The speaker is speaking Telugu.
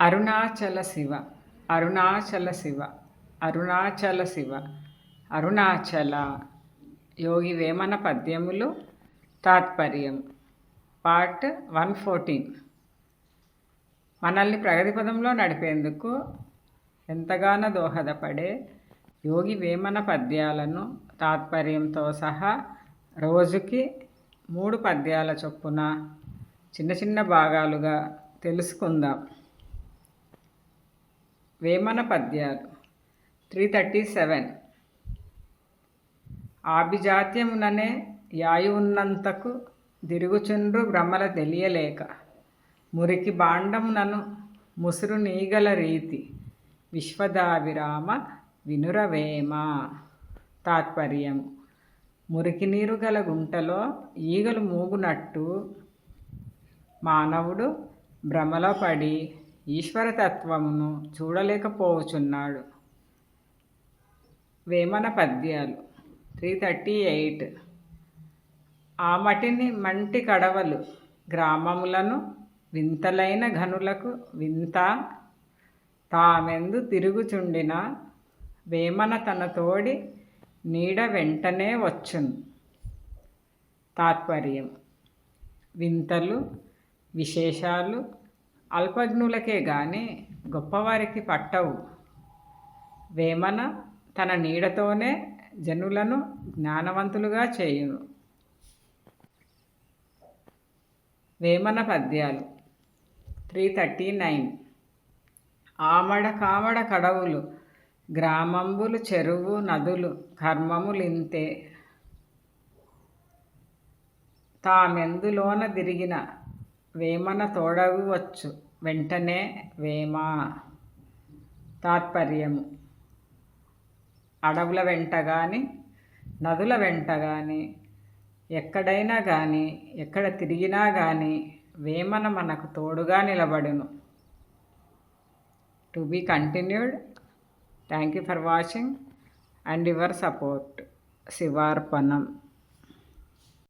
అరుణాచల శివ అరుణాచల శివ అరుణాచల శివ అరుణాచల. యోగి వేమన పద్యములు తాత్పర్యం. Part one fourteen. మనల్ని ప్రగతి పదంలో నడిపేందుకు ఎంతగానో దోహదపడే యోగి వేమన పద్యాలను తాత్పర్యంతో సహా రోజుకి మూడు పద్యాల చొప్పున చిన్న చిన్న భాగాలుగా తెలుసుకుందాం. వేమన పద్యాలు. Three thirty seven. ఆభిజాత్యముననే యాయువున్నంతకు దిరుగుచుండ్రు భ్రమల తెలియలేక. మురికి బాండమునను ముసురు నీగల రీతి విశ్వదావిరామ వినురవేమ. తాత్పర్యం. మురికి నీరు గల గుంటలో ఈగలు మూగునట్టు మానవుడు భ్రమలో పడి ఈశ్వరతత్వమును చూడలేకపోవచున్నాడు వేమన పద్యాలు త్రీ థర్టీ ఎయిట్. ఆ మటిని మంటి కడవలు గ్రామములను వింతలైన ఘనులకు వింత తామెందు తిరుగుచుండిన వేమన తన తోడి నీడ వెంటనే వచ్చును. తాత్పర్యం వింతలు విశేషాలు అల్పజ్ఞులకే గాని గొప్పవారికి పట్టవు. వేమన తన నీడతోనే జనులను జ్ఞానవంతులుగా చేయును. వేమన పద్యాలు త్రీ థర్టీ నైన్. ఆమడ కామడ కడవులు గ్రామంబులు చెరువు నదులు కర్మములింతే. తామెందులోన తిరిగిన వేమన తోడవచ్చు వెంటనే వేమ. తాత్పర్యము. అడవుల వెంట కానీ నదుల వెంట కానీ ఎక్కడైనా కానీ ఎక్కడ తిరిగినా కానీ వేమన మనకు తోడుగా నిలబడును. To be continued. Thank you for watching. And your support. శివార్పణం.